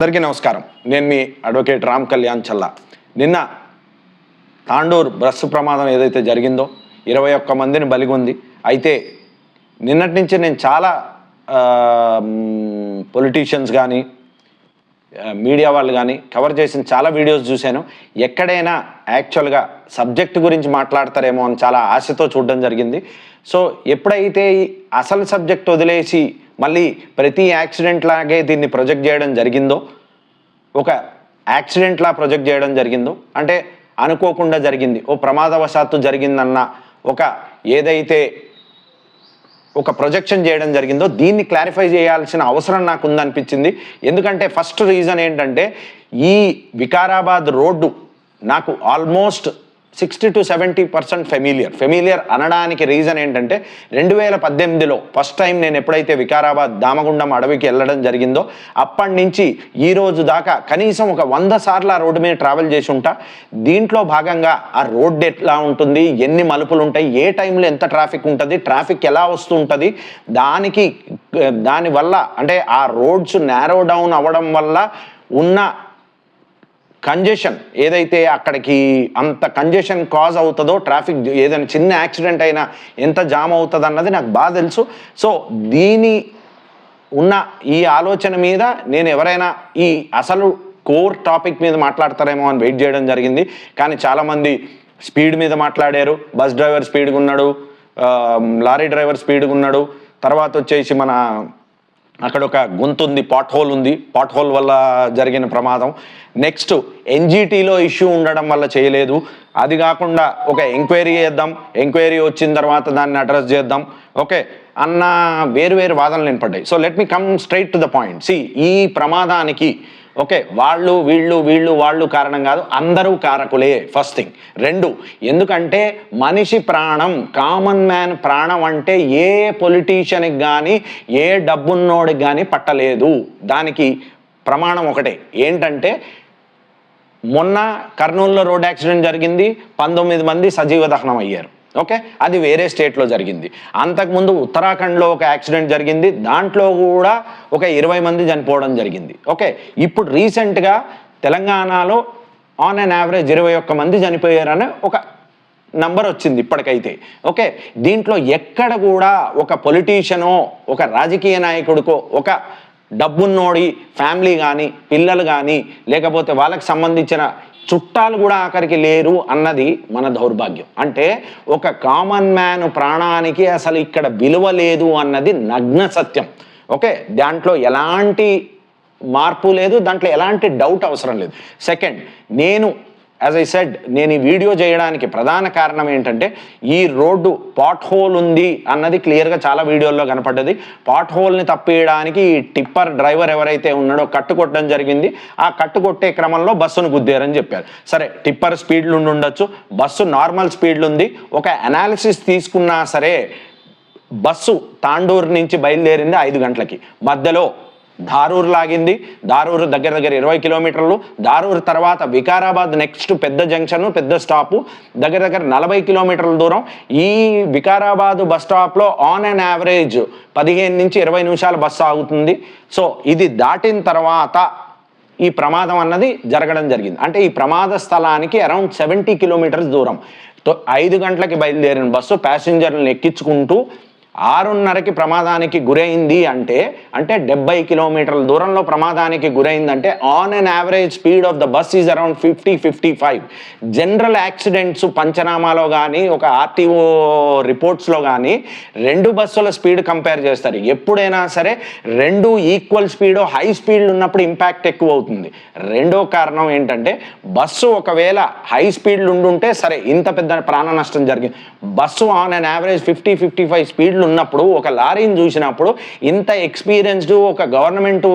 అందరికీ నమస్కారం. నేను మీ అడ్వకేట్ రామ్ కళ్యాణ్ చల్లా. నిన్న తాండూర్ బస్సు ప్రమాదం ఏదైతే జరిగిందో ఇరవై ఒక్క మందిని బలిగొంది. అయితే నిన్నటి నుంచి నేను చాలా పొలిటీషియన్స్ కానీ మీడియా వాళ్ళు కానీ కవర్ చేసిన చాలా వీడియోస్ చూశాను. ఎక్కడైనా యాక్చువల్గా సబ్జెక్ట్ గురించి మాట్లాడతారేమో అని చాలా ఆశతో చూడడం జరిగింది. సో ఎప్పుడైతే ఈ అసలు సబ్జెక్ట్ వదిలేసి మళ్ళీ ప్రతి యాక్సిడెంట్ లాగే దీన్ని ప్రొజెక్ట్ చేయడం జరిగిందో ఒక యాక్సిడెంట్లా ప్రొజెక్ట్ చేయడం జరిగిందో అంటే అనుకోకుండా జరిగింది ఓ ప్రమాదవశాత్తు జరిగిందన్న ఒక ఏదైతే ఒక ప్రొజెక్షన్ చేయడం జరిగిందో దీన్ని క్లారిఫై చేయాల్సిన అవసరం నాకు ఉందనిపించింది ఎందుకంటే ఫస్ట్ రీజన్ ఏంటంటే ఈ వికారాబాద్ రోడ్డు నాకు almost sixty to seventy percent familiar. Familiar అనడానికి రీజన్ ఏంటంటే రెండు వేల పద్దెనిమిదిలో ఫస్ట్ టైం నేను ఎప్పుడైతే వికారాబాద్ దామగుండం అడవికి వెళ్ళడం జరిగిందో అప్పటి నుంచి ఈ రోజు దాకా కనీసం ఒక వంద సార్లు ఆ రోడ్డు మీద ట్రావెల్ చేసి ఉంటా. దీంట్లో భాగంగా ఆ రోడ్డు ఎట్లా ఉంటుంది ఎన్ని మలుపులు ఉంటాయి ఏ టైంలో ఎంత ట్రాఫిక్ ఉంటుంది ట్రాఫిక్ ఎలా వస్తూ ఉంటుంది దానికి దానివల్ల అంటే ఆ రోడ్స్ నేరో డౌన్ అవ్వడం వల్ల ఉన్న కంజెషన్ ఏదైతే అక్కడికి అంత కంజెషన్ కాజ్ అవుతుందో ట్రాఫిక్ ఏదైనా చిన్న యాక్సిడెంట్ అయినా ఎంత జామ్ అవుతుంది అన్నది నాకు బాగా తెలుసు. సో దీని ఉన్న ఈ ఆలోచన మీద నేను ఎవరైనా ఈ అసలు కోర్ టాపిక్ మీద మాట్లాడతారేమో అని వెయిట్ చేయడం జరిగింది. కానీ చాలామంది స్పీడ్ మీద మాట్లాడారు. బస్ డ్రైవర్ స్పీడ్గా ఉన్నాడు. లారీ డ్రైవర్ స్పీడ్గా ఉన్నాడు. తర్వాత వచ్చేసి మన అక్కడ ఒక గుంత ఉంది. పాట్ హోల్ ఉంది పాట్ హోల్ వల్ల జరిగిన ప్రమాదం నెక్స్ట్ ఎన్జిటీలో ఇష్యూ ఉండడం వల్ల చేయలేదు. అది కాకుండా ఒక ఎంక్వైరీ చేద్దాం. ఎంక్వైరీ వచ్చిన తర్వాత దాన్ని అడ్రస్ చేద్దాం. ఓకే అన్న వేరు వేరు వాదనలు వినపడ్డాయి. So let me come straight to the point see ఈ ప్రమాదానికి ఓకే వాళ్ళు వీళ్ళు వీళ్ళు వాళ్ళు కారణం కాదు అందరూ కారకులే. ఫస్ట్ థింగ్ రెండు ఎందుకంటే మనిషి ప్రాణం కామన్ మ్యాన్ ప్రాణం అంటే ఏ పొలిటీషియన్కి కానీ ఏ డబ్బున్నోడికి కానీ పట్టలేదు. దానికి ప్రమాణం ఒకటే. ఏంటంటే మొన్న కర్నూలులో రోడ్ యాక్సిడెంట్ జరిగింది పంతొమ్మిది మంది సజీవ దహనం అయ్యారు. ఓకే? అది వేరే స్టేట్లో జరిగింది. అంతకుముందు ఉత్తరాఖండ్లో ఒక యాక్సిడెంట్ జరిగింది. దాంట్లో కూడా ఒక ఇరవై మంది చనిపోవడం జరిగింది. ఓకే? ఇప్పుడు రీసెంట్గా తెలంగాణలో ఆన్ అన్ యావరేజ్ ఇరవై ఒక్క మంది చనిపోయారని ఒక నంబర్ వచ్చింది ఇప్పటికైతే. ఓకే? దీంట్లో ఎక్కడ కూడా ఒక పొలిటీషియనో ఒక రాజకీయ నాయకుడికో ఒక డబ్బున్నోడి ఫ్యామిలీ కానీ పిల్లలు కానీ లేకపోతే వాళ్ళకి సంబంధించిన చుట్టాలు కూడా ఆఖరికి లేరు అన్నది మన దౌర్భాగ్యం. అంటే ఒక కామన్ మ్యాన్ ప్రాణానికి అసలు ఇక్కడ విలువ లేదు అన్నది నగ్న సత్యం. ఓకే? దాంట్లో ఎలాంటి మార్పు లేదు దాంట్లో ఎలాంటి డౌట్ అవసరం లేదు. సెకండ్ నేను యాజ్ ఐ సెడ్ నేను ఈ వీడియో చేయడానికి ప్రధాన కారణం ఏంటంటే ఈ రోడ్డు పాట్ హోల్ ఉంది అన్నది క్లియర్గా చాలా వీడియోల్లో కనపడ్డది. పాట్ హోల్ని తప్పేయడానికి ఈ టిప్పర్ డ్రైవర్ ఎవరైతే ఉన్నాడో కట్టు కొట్టడం జరిగింది. ఆ కట్టు కొట్టే క్రమంలో బస్సును గుద్దారని చెప్పారు. సరే టిప్పర్ స్పీడ్లు ఉండొచ్చు. బస్సు నార్మల్ స్పీడ్లు ఉంది. ఒక అనాలిసిస్ తీసుకున్నా సరే బస్సు తాండూరు నుంచి బయలుదేరింది ఐదు గంటలకి. మధ్యలో ధారూరు లాగింది. దారూరు దగ్గర దగ్గర ఇరవై కిలోమీటర్లు. ధారూరు తర్వాత వికారాబాద్ నెక్స్ట్ పెద్ద జంక్షన్ పెద్ద స్టాపు. దగ్గర దగ్గర నలభై కిలోమీటర్ల దూరం. ఈ వికారాబాద్ బస్ స్టాప్లో ఆన్ అండ్ యావరేజ్ పదిహేను నుంచి ఇరవై నిమిషాల బస్సు ఆగుతుంది. సో ఇది దాటిన తర్వాత ఈ ప్రమాదం అన్నది జరగడం జరిగింది. అంటే ఈ ప్రమాద స్థలానికి అరౌండ్ సెవెంటీ కిలోమీటర్స్ దూరం. ఐదు గంటలకి బయలుదేరిన బస్సు ప్యాసింజర్లను ఎక్కించుకుంటూ ఆరున్నరకి ప్రమాదానికి గురైంది అంటే అంటే డెబ్బై కిలోమీటర్ల దూరంలో ప్రమాదానికి గురైందంటే on an average speed of the bus is around fifty fifty five general accidents పంచనామాలో కానీ ఒక ఆర్టీఓ రిపోర్ట్స్లో కానీ రెండు బస్సుల స్పీడ్ కంపేర్ చేస్తారు. ఎప్పుడైనా సరే రెండు ఈక్వల్ స్పీడ్ హై స్పీడ్ ఉన్నప్పుడు ఇంపాక్ట్ ఎక్కువ అవుతుంది రెండో కారణం ఏంటంటే బస్సు ఒకవేళ హై స్పీడ్లు ఉండుంటే సరే ఇంత పెద్ద ప్రాణ నష్టం జరిగింది. Bus on an average fifty fifty five స్పీడ్లు ఉన్నప్పుడు ఒక లారీని చూసినప్పుడు ఇంత ఎక్స్పీరియన్స్డ్ ఒక గవర్నమెంట్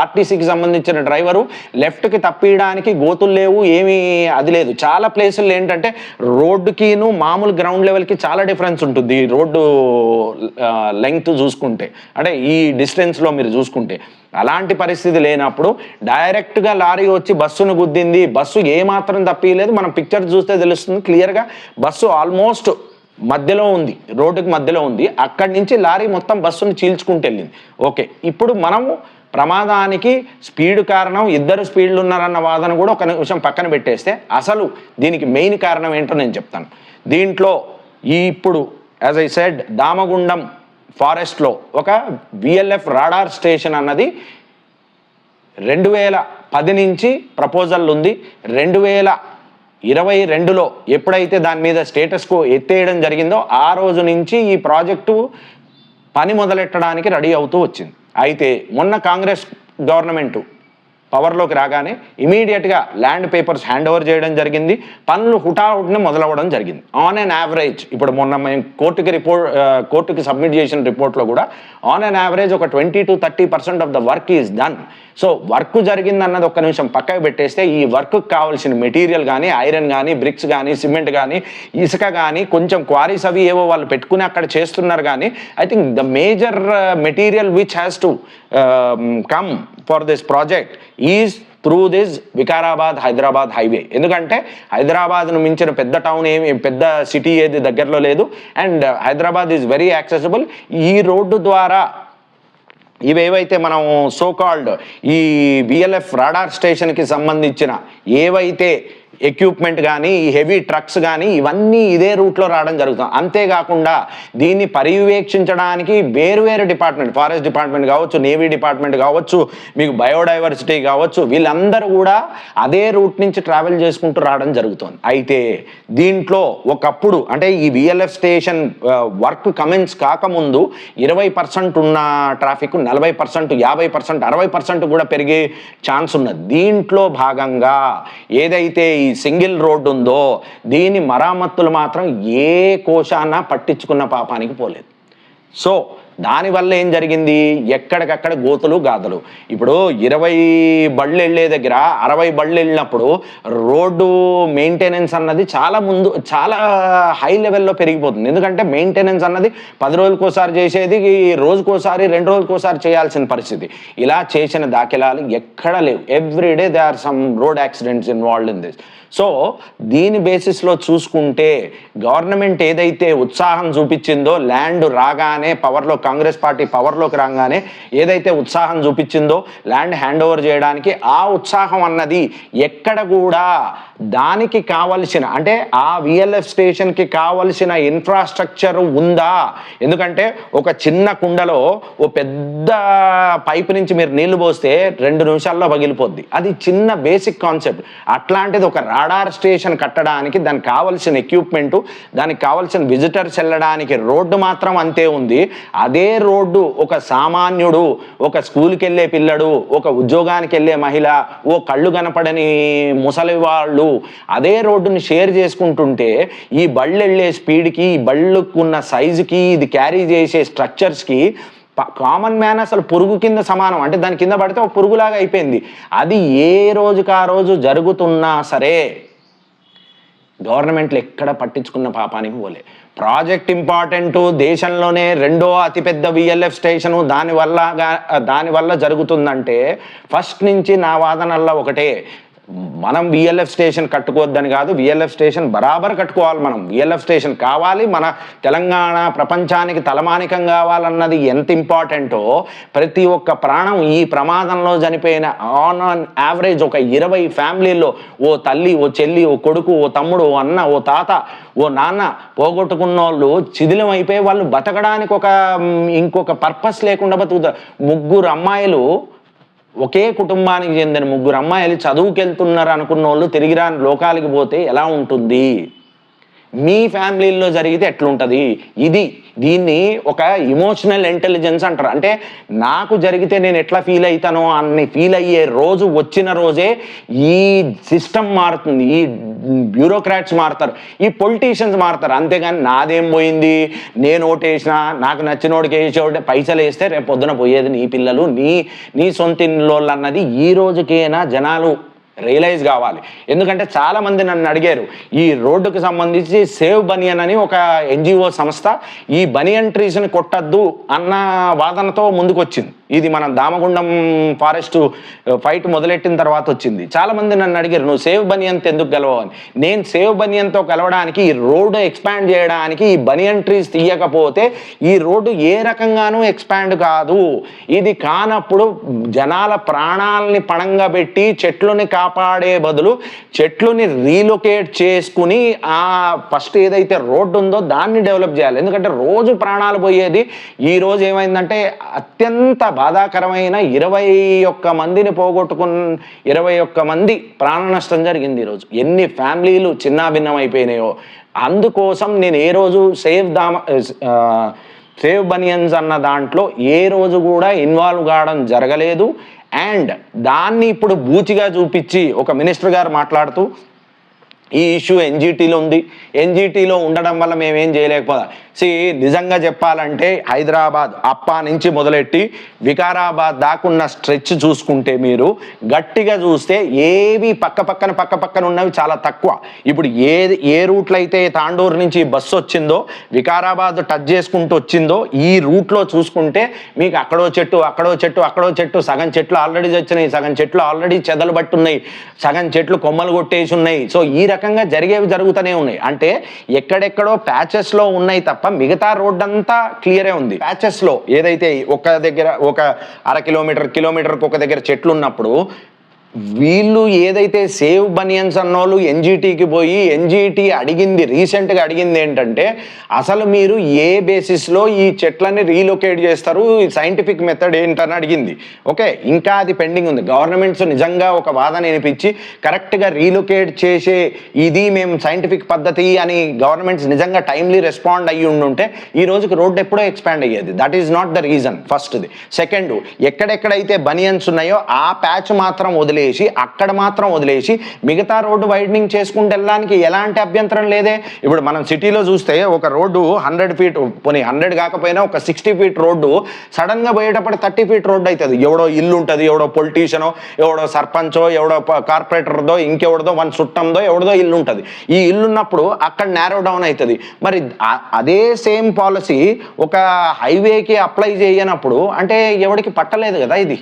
ఆర్టీసీకి సంబంధించిన డ్రైవరు లెఫ్ట్కి తప్పియడానికి గోతులు లేవు ఏమీ అది లేదు. చాలా ప్లేసులు ఏంటంటే రోడ్డుకిను మామూలు గ్రౌండ్ లెవెల్కి చాలా డిఫరెన్స్ ఉంటుంది రోడ్డు లెంగ్త్ చూసుకుంటే. అంటే ఈ డిస్టెన్స్లో మీరు చూసుకుంటే. అలాంటి పరిస్థితి లేనప్పుడు డైరెక్ట్గా లారీ వచ్చి బస్సును గుద్దింది బస్సు ఏమాత్రం తప్పియలేదు. మనం పిక్చర్ చూస్తే తెలుస్తుంది క్లియర్గా బస్సు ఆల్మోస్ట్ మధ్యలో ఉంది రోడ్డుకి మధ్యలో ఉంది. అక్కడి నుంచి లారీ మొత్తం బస్సును చీల్చుకుంటూ వెళ్ళింది. ఓకే ఇప్పుడు మనము ప్రమాదానికి స్పీడ్ కారణం ఇద్దరు స్పీడ్లు ఉన్నారన్న వాదన కూడా ఒక నిమిషం పక్కన పెట్టేస్తే అసలు దీనికి మెయిన్ కారణం ఏంటో నేను చెప్తాను. దీంట్లో ఈ ఇప్పుడు యాజ్ ఐ సెడ్ దామగుండం ఫారెస్ట్లో ఒక విఎల్ఎఫ్ రాడార్ స్టేషన్ అన్నది రెండు వేల పది నుంచి ప్రపోజల్ ఉంది. రెండు వేల ఇరవై రెండులో ఎప్పుడైతే దాని మీద స్టేటస్కు ఎత్తేయడం జరిగిందో ఆ రోజు నుంచి ఈ ప్రాజెక్టు పని మొదలెట్టడానికి రెడీ అవుతూ వచ్చింది. అయితే మొన్న కాంగ్రెస్ గవర్నమెంటు పవర్లోకి రాగానే ఇమీడియట్గా ల్యాండ్ పేపర్స్ హ్యాండ్ ఓవర్ చేయడం జరిగింది. పనులు హుటాహుటిని మొదలవ్వడం జరిగింది. ఆన్ అన్ యావరేజ్ ఇప్పుడు మొన్న మేము కోర్టుకి రిపోర్ట్ కోర్టుకి సబ్మిట్ చేసిన రిపోర్ట్లో కూడా ఆన్ అన్ యావరేజ్ ఒక twenty to thirty percent of the work is done. So work జరిగింది అన్నది ఒక్క నిమిషం పక్కకు పెట్టేస్తే ఈ వర్క్ కావాల్సిన మెటీరియల్ కానీ ఐరన్ కానీ బ్రిక్స్ కానీ సిమెంట్ కానీ ఇసుక కానీ కొంచెం క్వారీస్ అవి ఏవో వాళ్ళు పెట్టుకుని అక్కడ చేస్తున్నారు కానీ I think the major material which has to come for this project is through this Vikarabad Hyderabad highway ఎందుకంటే హైదరాబాద్ను మించిన పెద్ద టౌన్ ఏమి పెద్ద సిటీ ఏది దగ్గరలో లేదు. And Hyderabad is very accessible ఈ రోడ్డు ద్వారా ఇవేవైతే మనం సో కాల్డ్ ఈ విఎల్ఎఫ్ రాడార్ స్టేషన్కి సంబంధించిన ఏవైతే ఎక్విప్మెంట్ కానీ ఈ హెవీ ట్రక్స్ కానీ ఇవన్నీ ఇదే రూట్లో రావడం జరుగుతుంది అంతేకాకుండా దీన్ని పర్యవేక్షించడానికి వేరు వేరు డిపార్ట్మెంట్ ఫారెస్ట్ డిపార్ట్మెంట్ కావచ్చు నేవీ డిపార్ట్మెంట్ కావచ్చు మీకు బయోడైవర్సిటీ కావచ్చు వీళ్ళందరూ కూడా అదే రూట్ నుంచి ట్రావెల్ చేసుకుంటూ రావడం జరుగుతుంది. అయితే దీంట్లో ఒకప్పుడు అంటే ఈ విఎల్ఎఫ్ స్టేషన్ వర్క్ కమెన్స్ కాకముందు ఇరవై పర్సెంట్ ఉన్న ట్రాఫిక్ నలభై పర్సెంట్ యాభై పర్సెంట్ అరవై పర్సెంట్ కూడా పెరిగే ఛాన్స్ ఉన్నది. దీంట్లో భాగంగా ఏదైతే ఈ సింగిల్ రోడ్డు ఉందో దీని మరామత్తులు మాత్రం ఏ కోశాన పట్టించుకున్న పాపానికి పోలేదు. సో దానివల్ల ఏం జరిగింది? ఎక్కడికక్కడ గోతులు గాథలు ఇప్పుడు ఇరవై బళ్ళు వెళ్ళే దగ్గర అరవై బళ్ళు వెళ్ళినప్పుడు రోడ్డు మెయింటెనెన్స్ అన్నది చాలా ముందు చాలా హై లెవెల్లో పెరిగిపోతుంది. ఎందుకంటే మెయింటెనెన్స్ అన్నది పది రోజులకోసారి చేసేది ఈ రోజుకోసారి రెండు రోజులకోసారి చేయాల్సిన పరిస్థితి. ఇలా చేసిన దాఖలాలు ఎక్కడ లేవు. Everyday they are some road accidents involved in this so దీని బేసిస్లో చూసుకుంటే గవర్నమెంట్ ఏదైతే ఉత్సాహం చూపించిందో ల్యాండ్ రాగానే పవర్లో కాంగ్రెస్ పార్టీ పవర్లోకి రాగానే ఏదైతే ఉత్సాహం చూపించిందో ల్యాండ్ హ్యాండ్ ఓవర్ చేయడానికి ఆ ఉత్సాహం అన్నది ఎక్కడ కూడా దానికి కావలసిన అంటే ఆ విఎల్ఎఫ్ స్టేషన్కి కావలసిన ఇన్ఫ్రాస్ట్రక్చర్ ఉందా? ఎందుకంటే ఒక చిన్న కుండలో ఓ పెద్ద పైప్ నుంచి మీరు నీళ్ళు పోస్తే రెండు నిమిషాల్లో పగిలిపోద్ది. అది చిన్న బేసిక్ కాన్సెప్ట్ అట్లాంటిది ఒక రాడార్ స్టేషన్ కట్టడానికి దానికి కావలసిన ఎక్విప్మెంట్ దానికి కావలసిన విజిటర్స్ వెళ్ళడానికి రోడ్డు మాత్రం అంతే ఉంది. అదే రోడ్డు ఒక సామాన్యుడు ఒక స్కూల్కి వెళ్ళే పిల్లడు ఒక ఉద్యోగానికి వెళ్ళే మహిళ ఓ కళ్ళు కనపడని ముసలి వాళ్ళు అదే రోడ్డుని షేర్ చేసుకుంటుంటే ఈ బళ్ళు వెళ్ళే స్పీడ్కి ఈ బళ్ళుకున్న సైజుకి ఇది క్యారీ చేసే స్ట్రక్చర్స్కి కామన్ మ్యాన్ అసలు పురుగు కింద సమానం. అంటే దాని కింద పడితే ఒక పురుగులాగా అయిపోయింది. అది ఏ రోజుకి ఆ రోజు జరుగుతున్నా సరే గవర్నమెంట్లు ఎక్కడ పట్టించుకున్న పాపానికి పోలే. ప్రాజెక్ట్ ఇంపార్టెంట్ దేశంలోనే రెండో అతిపెద్ద విఎల్ఎఫ్ స్టేషను దానివల్ల దానివల్ల జరుగుతుందంటే ఫస్ట్ నుంచి నా వాదనల్లో ఒకటే మనం విఎల్ఎఫ్ స్టేషన్ కట్టుకోవద్దని కాదు విఎల్ఎఫ్ స్టేషన్ బరాబర్ కట్టుకోవాలి మనం. విఎల్ఎఫ్ స్టేషన్ కావాలి మన తెలంగాణ ప్రపంచానికి తలమానికం కావాలన్నది ఎంత ఇంపార్టెంటో ప్రతి ఒక్క ప్రాణం ఈ ప్రమాదంలో చనిపోయిన ఆన్ ఆన్ యావరేజ్ ఒక ఇరవై ఫ్యామిలీల్లో ఓ తల్లి ఓ చెల్లి ఓ కొడుకు ఓ తమ్ముడు ఓ అన్న ఓ తాత ఓ నాన్న పోగొట్టుకున్న వాళ్ళు చిదిలం అయిపోయి వాళ్ళు బతకడానికి ఒక ఇంకొక పర్పస్ లేకుండా బతుకుతారు. ముగ్గురు అమ్మాయిలు ఒకే కుటుంబానికి చెందిన ముగ్గురు అమ్మాయిలు చదువుకెళ్తున్నారు అనుకున్న వాళ్ళు తిరిగి రాని లోకాలకి పోతే ఎలా ఉంటుంది? మీ ఫ్యామిలీల్లో జరిగితే ఎట్లుంటుంది? ఇది దీన్ని ఒక ఇమోషనల్ ఇంటెలిజెన్స్ అంటారు. అంటే నాకు జరిగితే నేను ఎట్లా ఫీల్ అవుతానో అన్ని ఫీల్ అయ్యే రోజు వచ్చిన రోజే ఈ సిస్టమ్ మారుతుంది. ఈ బ్యూరోక్రాట్స్ మారుతారు. ఈ పొలిటీషియన్స్ మారుతారు. అంతేగాని నాదేం పోయింది? నేను ఓటేసిన నాకు నచ్చినోడికి వేసే పైసలు వేస్తే రేపు పొద్దున పోయేది నీ పిల్లలు నీ నీ సొంత ఇంట్లో అన్నది ఈ రోజుకైనా జనాలు రియలైజ్ కావాలి. ఎందుకంటే చాలా మంది నన్ను అడిగారు ఈ రోడ్డుకు సంబంధించి సేవ్ బనియన్ అని ఒక ఎన్జిఓ సంస్థ ఈ బనియన్ ట్రీస్ని కొట్టద్దు అన్న వాదనతో ముందుకొచ్చింది. ఇది మనం దామగుండం ఫారెస్ట్ ఫైట్ మొదలెట్టిన తర్వాత వచ్చింది. చాలామంది నన్ను అడిగారు నువ్వు సేవ్ బనియన్తో ఎందుకు గెలవని నేను సేవ్ బనియన్తో కలవడానికి ఈ రోడ్డు ఎక్స్పాండ్ చేయడానికి ఈ బనియన్ ట్రీస్ తీయకపోతే ఈ రోడ్డు ఏ రకంగానూ ఎక్స్పాండ్ కాదు. ఇది కానప్పుడు జనాల ప్రాణాలని పణంగా పెట్టి చెట్లని కాపాడే బదులు చెట్లుని రీలొకేట్ చేసుకుని ఆ ఫస్ట్ ఏదైతే రోడ్డు ఉందో దాన్ని డెవలప్ చేయాలి. ఎందుకంటే రోజు ప్రాణాలు పోయేది ఈ రోజు ఏమైందంటే అత్యంత బాధాకరమైన ఇరవై ఒక్క మందిని పోగొట్టుకున్న ఇరవై ఒక్క మంది ప్రాణ నష్టం జరిగింది ఈరోజు ఎన్ని ఫ్యామిలీలు చిన్నాభిన్నం అయిపోయినాయో అందుకోసం నేను ఏ రోజు సేవ్ దామ సేవ్ బనియన్స్ అన్న దాంట్లో ఏ రోజు కూడా ఇన్వాల్వ్ కావడం జరగలేదు. అండ్ దాన్ని ఇప్పుడు బూచిగా చూపించి ఒక మినిస్టర్ గారు మాట్లాడుతూ ఈ ఇష్యూ ఎన్జిటీలో ఉంది. ఎన్జిటీలో ఉండడం వల్ల మేమేం చేయలేకపోదా? సి నిజంగా చెప్పాలంటే హైదరాబాద్ అప్పా నుంచి మొదలెట్టి వికారాబాద్ దాకున్న స్ట్రెచ్ చూసుకుంటే మీరు గట్టిగా చూస్తే ఏవి పక్క పక్కన పక్క పక్కన ఉన్నవి చాలా తక్కువ. ఇప్పుడు ఏ ఏ రూట్లో అయితే తాండూరు నుంచి బస్సు వచ్చిందో వికారాబాద్ టచ్ చేసుకుంటూ వచ్చిందో ఈ రూట్లో చూసుకుంటే మీకు అక్కడో చెట్టు అక్కడో చెట్టు అక్కడో చెట్టు సగం చెట్లు ఆల్రెడీ వచ్చినాయి సగం చెట్లు ఆల్రెడీ చెదలు పట్టున్నాయి సగం చెట్లు కొమ్మలు కొట్టేసి ఉన్నాయి. సో ఈ రకంగా జరిగేవి జరుగుతూనే ఉన్నాయి. అంటే ఎక్కడెక్కడో ప్యాచెస్లో ఉన్నాయి తప్ప మిగతా రోడ్ అంతా క్లియరే ఉంది. ప్యాచెస్లో ఏదైతే ఒక దగ్గర ఒక అర కిలోమీటర్ కిలోమీటర్కి ఒక దగ్గర చెట్లు ఉన్నప్పుడు వీళ్ళు ఏదైతే సేవ్ బనియన్స్ అన్నోళ్ళు ఎన్జీటీకి పోయి ఎన్జీటీ అడిగింది రీసెంట్గా అడిగింది ఏంటంటే అసలు మీరు ఏ బేసిస్లో ఈ చెట్లని రీలొకేట్ చేస్తారు? ఈ సైంటిఫిక్ మెథడ్ ఏంటని అడిగింది. ఓకే ఇంకా అది పెండింగ్ ఉంది. గవర్నమెంట్స్ నిజంగా ఒక వాదన వినిపించి కరెక్ట్గా రీలొకేట్ చేసే ఇది మేము సైంటిఫిక్ పద్ధతి అని గవర్నమెంట్స్ నిజంగా టైమ్లీ రెస్పాండ్ అయ్యి ఉండుంటే ఈ రోజుకి రోడ్డు ఎప్పుడో ఎక్స్పాండ్ అయ్యేది. That is not the reason ఫస్ట్ది సెకండ్ ఎక్కడెక్కడైతే బనియన్స్ ఉన్నాయో ఆ ప్యాచ్ మాత్రం వదిలేసి అక్కడ మాత్రం వదిలేసి మిగతా రోడ్డు వైడనింగ్ చేసుకుంటూ వెళ్ళడానికి ఎలాంటి అభ్యంతరం లేదే? ఇప్పుడు మనం సిటీలో చూస్తే ఒక రోడ్డు హండ్రెడ్ ఫీట్ పోనీ హండ్రెడ్ కాకపోయినా ఒక సిక్స్టీ ఫీట్ రోడ్డు సడన్గా పోయేటప్పుడు థర్టీ ఫీట్ రోడ్డు అవుతుంది ఎవడో ఇల్లు ఉంటుంది ఎవడో పొలిటీషియనో ఎవడో సర్పంచో ఎవడో కార్పొరేటర్దో ఇంకెవడదో వన్ చుట్టందో ఎవడదో ఇల్లు ఉంటుంది. ఈ ఇల్లు ఉన్నప్పుడు అక్కడ నేరో డౌన్ అవుతుంది మరి అదే సేమ్ పాలసీ ఒక హైవేకి అప్లై చేయనప్పుడు అంటే ఎవడికి పట్టలేదు కదా ఇది.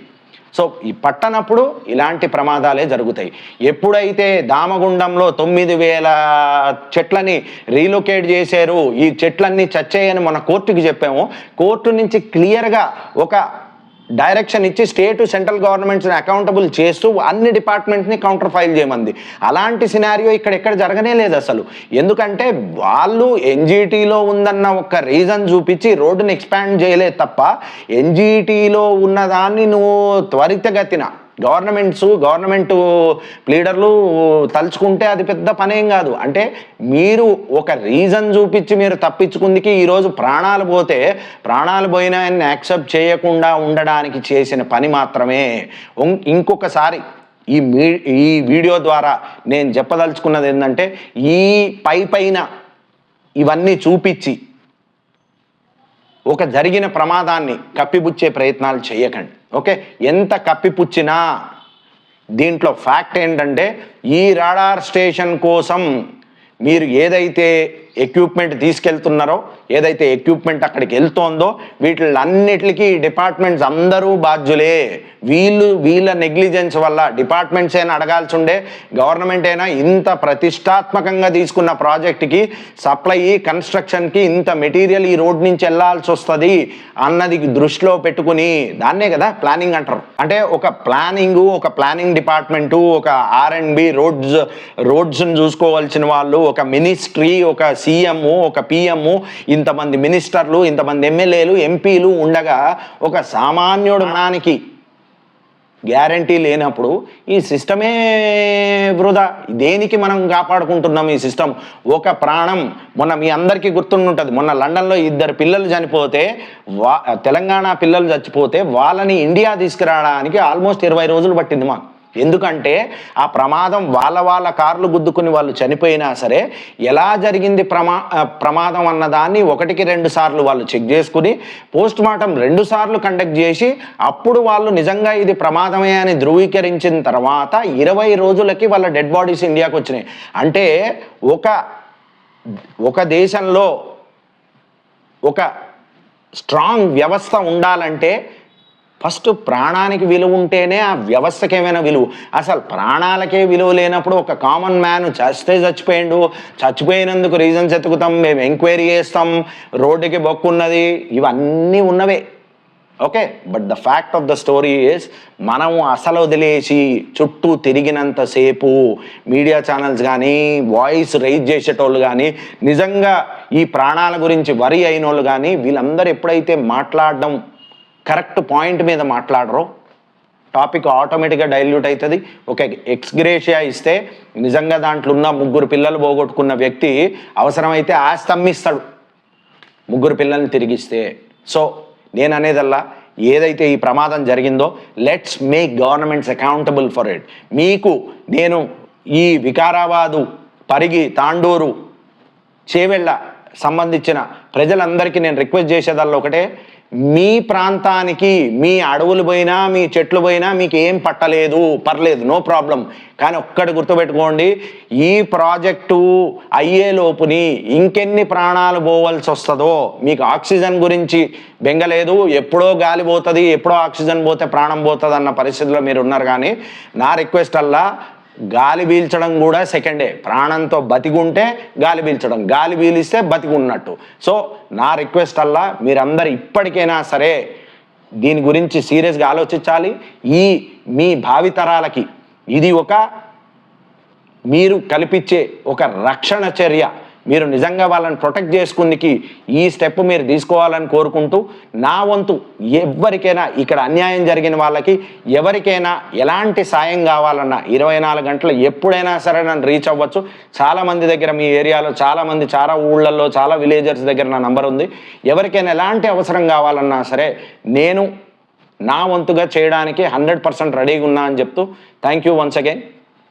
సో ఈ పట్టనప్పుడు ఇలాంటి ప్రమాదాలే జరుగుతాయి. ఎప్పుడైతే దామగుండంలో తొమ్మిది వేల చెట్లని రీలొకేట్ చేశారు ఈ చెట్లన్నీ చచ్చాయని మన కోర్టుకి చెప్పాము. కోర్టు నుంచి క్లియర్గా ఒక డైరెక్షన్ ఇచ్చి స్టేట్ సెంట్రల్ గవర్నమెంట్స్ని అకౌంటబుల్ చేస్తూ అన్ని డిపార్ట్మెంట్స్ని కౌంటర్ ఫైల్ చేయమంది. అలాంటి సినారియో ఇక్కడ ఎక్కడ జరగనే లేదు అసలు. ఎందుకంటే వాళ్ళు ఎన్జీటీలో ఉందన్న ఒక రీజన్ చూపించి రోడ్డుని ఎక్స్పాండ్ చేయలేదు తప్ప ఎన్జీటీలో ఉన్నదాన్ని నువ్వు త్వరితగతిన గవర్నమెంట్స్ గవర్నమెంట్ లీడర్లు తలుచుకుంటే అది పెద్ద పనేం కాదు. అంటే మీరు ఒక రీజన్ చూపించి మీరు తప్పించుకుందికి ఈరోజు ప్రాణాలు పోతే ప్రాణాలు పోయినా యాక్సెప్ట్ చేయకుండా ఉండడానికి చేసిన పని మాత్రమే. ఇంకొకసారి ఈ మీ ఈ వీడియో ద్వారా నేను చెప్పదలుచుకున్నది ఏంటంటే ఈ పై పైన ఇవన్నీ చూపించి ఒక జరిగిన ప్రమాదాన్ని కప్పిపుచ్చే ప్రయత్నాలు చేయకండి. ఓకే? ఎంత కప్పిపుచ్చినా దీంట్లో ఫ్యాక్ట్ ఏంటంటే ఈ రాడార్ స్టేషన్ కోసం మీరు ఏదైతే ఎక్విప్మెంట్ తీసుకెళ్తున్నారో ఏదైతే ఎక్విప్మెంట్ అక్కడికి వెళ్తోందో వీటిలన్నిటికీ డిపార్ట్మెంట్స్ అందరూ బాధ్యులే. వీళ్ళు వీళ్ళ నెగ్లిజెన్స్ వల్ల డిపార్ట్మెంట్స్ అయినా అడగాల్సి ఉండే గవర్నమెంట్ అయినా ఇంత ప్రతిష్టాత్మకంగా తీసుకున్న ప్రాజెక్ట్కి సప్లై కన్స్ట్రక్షన్కి ఇంత మెటీరియల్ ఈ రోడ్ నుంచి వెళ్ళాల్సి వస్తుంది అన్నది దృష్టిలో పెట్టుకుని దాన్నే కదా ప్లానింగ్ అంటారు. అంటే ఒక ప్లానింగ్ ఒక ప్లానింగ్ డిపార్ట్మెంటు ఒక ఆర్ అండ్ బి రోడ్స్ రోడ్స్ని చూసుకోవాల్సిన వాళ్ళు ఒక మినిస్ట్రీ ఒక సీఎం ఒక పిఎం ఇంతమంది మినిస్టర్లు ఇంతమంది ఎమ్మెల్యేలు ఎంపీలు ఉండగా ఒక సామాన్యుడు మనానికి గ్యారంటీ లేనప్పుడు ఈ సిస్టమే వృధా. దేనికి మనం కాపాడుకుంటున్నాం ఈ సిస్టమ్? ఒక ప్రాణం. మొన్న మీ అందరికీ గుర్తుంటుంది మొన్న లండన్లో ఇద్దరు పిల్లలు చనిపోతే వా తెలంగాణ పిల్లలు చచ్చిపోతే వాళ్ళని ఇండియా తీసుకురావడానికి ఆల్మోస్ట్ ఇరవై రోజులు పట్టింది మాకు. ఎందుకంటే ఆ ప్రమాదం వాళ్ళ వాళ్ళ కార్లు గుద్దుకుని వాళ్ళు చనిపోయినా సరే ఎలా జరిగింది ప్రమా ప్రమాదం అన్నదాన్ని ఒకటికి రెండు సార్లు వాళ్ళు చెక్ చేసుకుని పోస్ట్ మార్టం రెండు సార్లు కండక్ట్ చేసి అప్పుడు వాళ్ళు నిజంగా ఇది ప్రమాదమే అని ధృవీకరించిన తర్వాత ఇరవై రోజులకి వాళ్ళ డెడ్ బాడీస్ ఇండియాకి వచ్చినాయి. అంటే ఒక ఒక దేశంలో ఒక స్ట్రాంగ్ వ్యవస్థ ఉండాలంటే ఫస్ట్ ప్రాణానికి విలువ ఉంటేనే ఆ వ్యవస్థకి ఏమైనా విలువ. అసలు ప్రాణాలకే విలువ లేనప్పుడు ఒక కామన్ మ్యాన్ చస్తే చచ్చిపోయిండు. చచ్చిపోయినందుకు రీజన్స్ ఎత్తుకుతాం మేము ఎంక్వైరీ చేస్తాం రోడ్డుకి బొక్కున్నది ఇవన్నీ ఉన్నవే. Okay? But the fact of the story is మనం అసలు వదిలేసి చుట్టూ తిరిగినంతసేపు మీడియా ఛానల్స్ కానీ వాయిస్ రైజ్ చేసేటోళ్ళు కానీ నిజంగా ఈ ప్రాణాల గురించి వరి అయిన వాళ్ళు కానీ వీళ్ళందరూ ఎప్పుడైతే మాట్లాడడం కరెక్ట్ పాయింట్ మీద మాట్లాడరు. టాపిక్ ఆటోమేటిక్గా డైల్యూట్ అవుతుంది ఒక ఎక్స్గ్రేషియా ఇస్తే నిజంగా దాంట్లో ఉన్న ముగ్గురు పిల్లలు పోగొట్టుకున్న వ్యక్తి అవసరమైతే ఆస్తంభిస్తాడు ముగ్గురు పిల్లల్ని తిరిగిస్తే. సో నేను అనేదల్లా ఏదైతే ఈ ప్రమాదం జరిగిందో let's make governments accountable for it మీకు నేను ఈ వికారాబాదు పరిగి తాండూరు చేవెళ్ళ సంబంధించిన ప్రజలందరికీ నేను రిక్వెస్ట్ చేసేదల్లా ఒకటే మీ ప్రాంతానికి మీ అడవులు పోయినా మీ చెట్లు పోయినా మీకు ఏం పట్టలేదు. పర్లేదు నో ప్రాబ్లం. కానీ ఒక్కటి గుర్తుపెట్టుకోండి ఈ ప్రాజెక్టు అయ్యే లోపుని ఇంకెన్ని ప్రాణాలు పోవలసి వస్తుందో మీకు ఆక్సిజన్ గురించి బెంగలేదు. ఎప్పుడో గాలి పోతుంది ఎప్పుడో ఆక్సిజన్ పోతే ప్రాణం పోతుంది అన్న పరిస్థితిలో మీరు ఉన్నారు. కానీ నా రిక్వెస్ట్ అల్లా గాలి పీల్చడం కూడా సెకండే. ప్రాణంతో బతికుంటే గాలి పీల్చడం గాలి పీలిస్తే బతికున్నట్టు. సో నా రిక్వెస్ట్ అల్లా మీరందరు ఇప్పటికైనా సరే దీని గురించి సీరియస్గా ఆలోచించాలి. ఈ మీ భావితరాలకి ఇది ఒక మీరు కల్పించే ఒక రక్షణ చర్య. మీరు నిజంగా వాళ్ళని ప్రొటెక్ట్ చేసుకుందికి ఈ స్టెప్ మీరు తీసుకోవాలని కోరుకుంటూ నా వంతు ఎవరికైనా ఇక్కడ అన్యాయం జరిగిన వాళ్ళకి ఎవరికైనా ఎలాంటి సాయం కావాలన్నా ఇరవై నాలుగు గంటలు ఎప్పుడైనా సరే నన్ను రీచ్ అవ్వచ్చు. చాలా మంది దగ్గర మీ ఏరియాలో చాలామంది చాలా ఊళ్ళల్లో చాలా విలేజర్స్ దగ్గర నా నంబర్ ఉంది. ఎవరికైనా ఎలాంటి అవసరం కావాలన్నా సరే నేను నా వంతుగా చేయడానికి హండ్రెడ్ పర్సెంట్ రెడీగా ఉన్నా అని చెప్తూ థ్యాంక్ యూ వన్స్ అగైన్